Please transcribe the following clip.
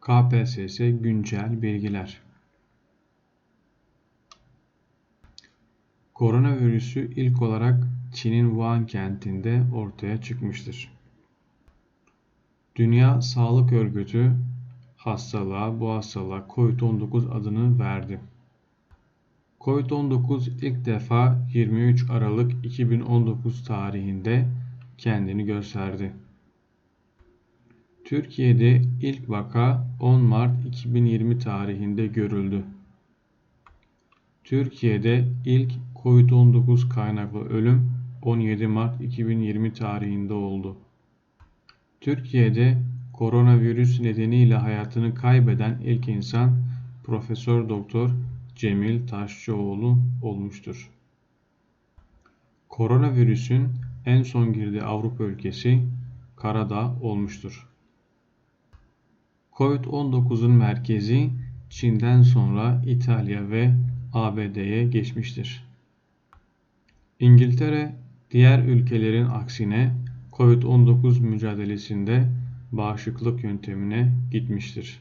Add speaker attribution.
Speaker 1: KPSS güncel bilgiler. Koronavirüsü ilk olarak Çin'in Wuhan kentinde ortaya çıkmıştır. Dünya Sağlık Örgütü hastalığa bu hastalığa COVID-19 adını verdi. COVID-19 ilk defa 23 Aralık 2019 tarihinde kendini gösterdi. Türkiye'de ilk vaka 10 Mart 2020 tarihinde görüldü. Türkiye'de ilk COVID-19 kaynaklı ölüm 17 Mart 2020 tarihinde oldu. Türkiye'de koronavirüs nedeniyle hayatını kaybeden ilk insan Profesör Doktor Cemil Taşçıoğlu olmuştur. Koronavirüsün en son girdiği Avrupa ülkesi Karadağ olmuştur. Covid-19'un merkezi Çin'den sonra İtalya ve ABD'ye geçmiştir. İngiltere diğer ülkelerin aksine Covid-19 mücadelesinde bağışıklık yöntemine gitmiştir.